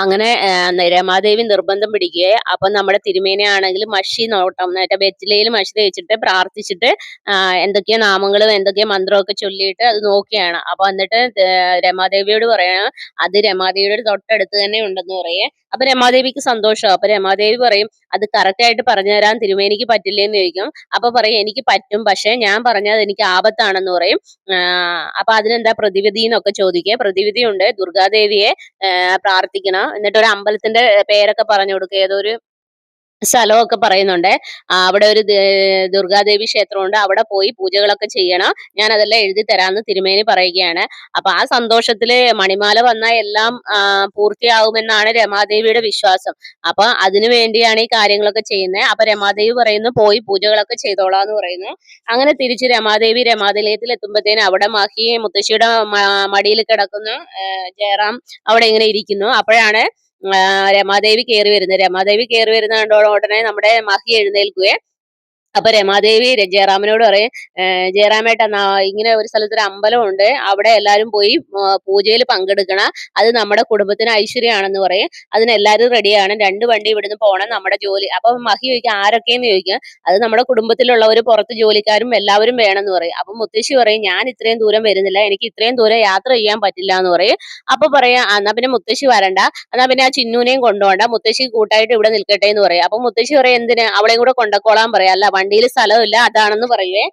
അങ്ങനെ രമാദേവി നിർബന്ധം പിടിക്കുകയെ. അപ്പൊ നമ്മുടെ തിരുമേനെ ആണെങ്കിൽ മഷി നോട്ടം മറ്റേ വെറ്റിലയിൽ മഷി തേച്ചിട്ട് പ്രാർത്ഥിച്ചിട്ട് എന്തൊക്കെയോ നാമങ്ങളും എന്തൊക്കെയോ മന്ത്രമൊക്കെ ചൊല്ലിയിട്ട് അത് നോക്കിയാണ്. അപ്പൊ എന്നിട്ട് രമാദേവിയോട് പറയണം അത് രമാദേവിയുടെ തൊട്ടടുത്ത് തന്നെ ഉണ്ടെന്ന് പറയേ. അപ്പൊ രമാദേവിക്ക് സന്തോഷം അപ്പൊ രമാദേവി പറയും അത് കറക്റ്റ് ആയിട്ട് പറഞ്ഞു തരാൻ തിരുമേനിക്ക് പറ്റില്ലേന്ന് ചോദിക്കും. അപ്പൊ പറയും എനിക്ക് പറ്റും പക്ഷെ ഞാൻ പറഞ്ഞത് എനിക്ക് ആപത്താണെന്ന് പറയും. അപ്പൊ അതിനെന്താ പ്രതിവിധി എന്നൊക്കെ ചോദിക്കുക പ്രതിവിധി ഉണ്ട്. ദുർഗാദേവിയെ പ്രാർത്ഥിക്കണം. എന്നിട്ട് ഒരു അമ്പലത്തിന്റെ പേരൊക്കെ പറഞ്ഞു കൊടുക്കുക ഏതോ ഒരു സ്ഥലമൊക്കെ പറയുന്നുണ്ട്. അവിടെ ഒരു ദുർഗാദേവി ക്ഷേത്രമുണ്ട്. അവിടെ പോയി പൂജകളൊക്കെ ചെയ്യണം. ഞാൻ അതെല്ലാം എഴുതി തരാമെന്ന് തിരുമേനി പറയുകയാണ്. അപ്പൊ ആ സന്തോഷത്തിൽ മണിമാല വന്നാൽ എല്ലാം പൂർത്തിയാവുമെന്നാണ് രമാദേവിയുടെ വിശ്വാസം. അപ്പൊ അതിനു വേണ്ടിയാണ് ഈ കാര്യങ്ങളൊക്കെ ചെയ്യുന്നത് അപ്പൊ രമാദേവി പറയുന്നു പോയി പൂജകളൊക്കെ ചെയ്തോളാന്ന് പറയുന്നു. അങ്ങനെ തിരിച്ച് രമാദേവി രമാതിലയത്തിൽ എത്തുമ്പോഴത്തേനും അവിടെ മഹി മുത്തശ്ശിയുടെ മടിയിൽ കിടക്കുന്ന. ജയറാം അവിടെ ഇങ്ങനെ ഇരിക്കുന്നു. അപ്പോഴാണ് രമാദേവി കയറി വരുന്നത്. രമാദേവി കയറി വരുന്ന കണ്ടോ ഉടനെ നമ്മുടെ മഹി എഴുന്നേൽക്കുകയെ അപ്പൊ രമാദേവി ജയറാമനോട് പറയും ജയറാമേട്ട ഇങ്ങനെ ഒരു സ്ഥലത്തൊരു അമ്പലം ഉണ്ട് അവിടെ എല്ലാരും പോയി പൂജയിൽ പങ്കെടുക്കണം. അത് നമ്മുടെ കുടുംബത്തിന് ഐശ്വര്യമാണെന്ന് പറയും. അതിന് എല്ലാരും റെഡിയാണ്. രണ്ട് വണ്ടി ഇവിടുന്ന് പോകണം നമ്മുടെ ജോലി. അപ്പൊ മഹി ചോദിക്കും ആരൊക്കെയെന്ന് ചോദിക്കും? അത് നമ്മുടെ കുടുംബത്തിലുള്ളവർ പുറത്ത് ജോലിക്കാരും എല്ലാവരും വേണമെന്ന് പറയും. അപ്പൊ മുത്തശ്ശി പറയും ഞാൻ ഇത്രയും ദൂരം വരുന്നില്ല. എനിക്ക് ഇത്രയും ദൂരം യാത്ര ചെയ്യാൻ പറ്റില്ല എന്ന് പറയും. അപ്പൊ പറയാം "ആ, എന്നാ പിന്നെ മുത്തശ്ശി വരണ്ട. എന്നാ പിന്നെ ആ ചിന്നൂനെയും കൊണ്ടുപോകണ്ട. മുത്തശ്ശി കൂട്ടായിട്ട് ഇവിടെ നിൽക്കട്ടെ എന്ന് പറയും. അപ്പൊ മുത്തശ്ശി പറയും എന്തിന്? അവളെയും കൂടെ കൊണ്ടക്കോളാൻ പറയാം. അല്ല വണ്ടിയിൽ സ്ഥലമില്ല അതാണെന്ന് പറയുവേ.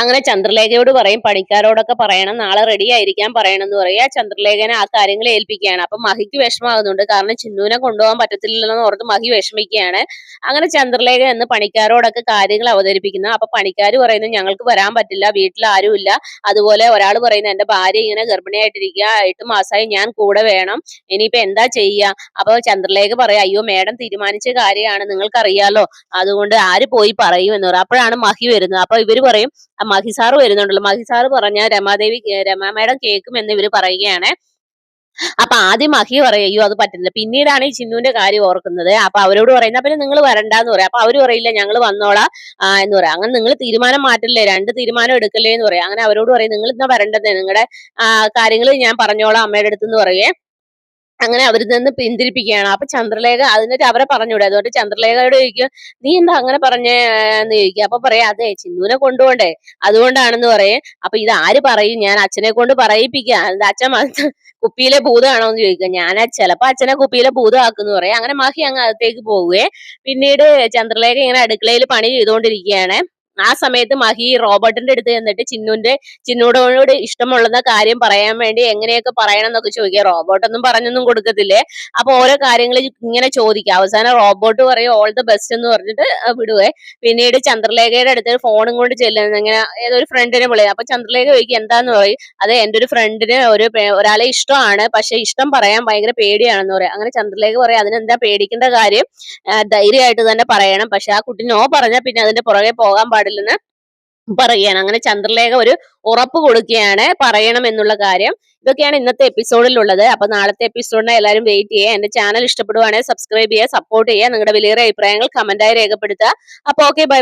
അങ്ങനെ ചന്ദ്രലേഖയോട് പറയും പണിക്കാരോടൊക്കെ പറയണം നാളെ റെഡി ആയിരിക്കാൻ പറയണം എന്ന് പറയുക ചന്ദ്രലേഖനെ ആ കാര്യങ്ങൾ ഏൽപ്പിക്കുകയാണ്. അപ്പൊ മഹിക്ക് വിഷമാകുന്നുണ്ട് കാരണം ചിന്നുവിനെ കൊണ്ടുപോകാൻ പറ്റത്തില്ലെന്ന് ഓർത്ത് മഹി വിഷമിക്കുകയാണ്. അങ്ങനെ ചന്ദ്രലേഖ എന്ന് പണിക്കാരോടൊക്കെ കാര്യങ്ങൾ അവതരിപ്പിക്കുന്നു. അപ്പൊ പണിക്കാർ പറയുന്നു ഞങ്ങൾക്ക് വരാൻ പറ്റില്ല വീട്ടിൽ ആരുമില്ല അതുപോലെ ഒരാൾ പറയുന്നു എന്റെ ഭാര്യ ഇങ്ങനെ ഗർഭിണിയായിട്ടിരിക്കുക എട്ട് മാസമായി ഞാൻ കൂടെ വേണം. ഇനിയിപ്പോ എന്താ ചെയ്യുക അപ്പൊ ചന്ദ്രലേഖ പറയാം അയ്യോ മേഡം തീരുമാനിച്ച കാര്യമാണ് നിങ്ങൾക്കറിയാലോ. അതുകൊണ്ട് ആര് പോയി പറയും? എന്ന് പറയും. അപ്പോഴാണ് മഹി വരുന്നത്. അപ്പൊ ഇവർ പറയും ആ മഹി സാറ് വരുന്നുണ്ടല്ലോ. മഹിസാറ് പറഞ്ഞ രമാദേവി രമാ മേഡം കേൾക്കും എന്ന് ഇവർ പറയുകയാണ്. അപ്പൊ ആദ്യം മഹി പറയും അയ്യോ അത് പറ്റില്ല. പിന്നീടാണ് ഈ ചിന്നുവിന്റെ കാര്യം ഓർക്കുന്നത്. അപ്പൊ അവരോട് പറയുന്ന പിന്നെ നിങ്ങൾ വരണ്ടെന്ന് പറയാം. അപ്പൊ അവർ പറയില്ല ഞങ്ങൾ വന്നോളാം എന്ന് പറയാം. അങ്ങനെ നിങ്ങൾ തീരുമാനം മാറ്റില്ലേ രണ്ട് തീരുമാനം എടുക്കല്ലേ എന്ന് പറയാം. അങ്ങനെ അവരോട് പറയും നിങ്ങൾ ഇന്നാ വരണ്ടത് നിങ്ങളുടെ കാര്യങ്ങൾ ഞാൻ പറഞ്ഞോളാം അമ്മയുടെ അടുത്ത് എന്ന് പറയേ. അങ്ങനെ അവരിൽ നിന്ന് പിന്തിരിപ്പിക്കുകയാണ്. അപ്പൊ ചന്ദ്രലേഖ അതിനൊരു അവരെ പറഞ്ഞുകൂടെ? അതുകൊണ്ട് ചന്ദ്രലേഖയോട് ചോദിക്കും നീ എന്താ അങ്ങനെ പറഞ്ഞേ? എന്ന് ചോദിക്കുക അപ്പൊ പറയാ അതെ ചിന്നുവിനെ കൊണ്ടുപോണ്ടേ. അതുകൊണ്ടാണെന്ന് പറയും. അപ്പൊ ഇത് ആര് പറയും? ഞാൻ അച്ഛനെ കൊണ്ട് പറയിപ്പിക്കാം. അത് അച്ഛൻ കുപ്പിയിലെ ഭൂതമാണോ എന്ന് ചോദിക്കുക ഞാൻ ചിലപ്പോ അച്ഛനെ കുപ്പിയിലെ ഭൂതമാക്കുന്നു പറയാം. അങ്ങനെ മാഹി അങ്ങ് അകത്തേക്ക് പോവുകയെ. പിന്നീട് ചന്ദ്രലേഖ ഇങ്ങനെ അടുക്കളയിൽ പണി ചെയ്തുകൊണ്ടിരിക്കുകയാണ്. ആ സമയത്ത് മഹി റോബർട്ടിന്റെ അടുത്ത് ചെന്നിട്ട് ചിന്നുന്റെ ചിന്നുടോട് ഇഷ്ടമുള്ള കാര്യം പറയാൻ വേണ്ടി എങ്ങനെയൊക്കെ പറയണം എന്നൊക്കെ ചോദിക്കുക. റോബോട്ടൊന്നും പറഞ്ഞൊന്നും കൊടുക്കത്തില്ലേ? അപ്പൊ ഓരോ കാര്യങ്ങൾ ഇങ്ങനെ ചോദിക്കുക. അവസാനം റോബോട്ട് പറയും ഓൾ ദ ബെസ്റ്റ് എന്ന് പറഞ്ഞിട്ട് വിടുവേ. പിന്നീട് ചന്ദ്രലേഖയുടെ അടുത്ത് ഫോണും കൊണ്ട് ചെല്ലുന്നത് ഇങ്ങനെ ഏതൊരു ഫ്രണ്ടിനെ വിളിക്കും അപ്പൊ ചന്ദ്രലേഖ ചോദിക്കും എന്താന്ന്? പറയും അതെ എന്റെ ഒരു ഫ്രണ്ടിന് ഒരു ഒരാളെ ഇഷ്ടമാണ്. പക്ഷെ ഇഷ്ടം പറയാൻ ഭയങ്കര പേടിയാണെന്ന് പറയാം. അങ്ങനെ ചന്ദ്രലേഖ പറയാം അതിനെന്താ പേടിക്കേണ്ട കാര്യം? ധൈര്യമായിട്ട് തന്നെ പറയണം. പക്ഷെ ആ കുട്ടി നോ പറഞ്ഞാൽ പിന്നെ അതിന്റെ പുറകെ പോകാൻ പാടില്ലെന്ന് പറയുകയാണ്. അങ്ങനെ ചന്ദ്രലേഖ ഒരു ഉറപ്പ് കൊടുക്കുകയാണ് പറയണം എന്നുള്ള കാര്യം. ഇതൊക്കെയാണ് ഇന്നത്തെ എപ്പിസോഡിലുള്ളത് അപ്പൊ നാളത്തെ എപ്പിസോഡിനെ എല്ലാവരും വെയിറ്റ് ചെയ്യുക. എന്റെ ചാനൽ ഇഷ്ടപ്പെടുവാണെങ്കിൽ സബ്സ്ക്രൈബ് ചെയ്യുക സപ്പോർട്ട് ചെയ്യുക. നിങ്ങളുടെ വിലയേറിയ അഭിപ്രായങ്ങൾ കമന്റായി രേഖപ്പെടുത്തുക. അപ്പൊ ഓക്കെ ബൈ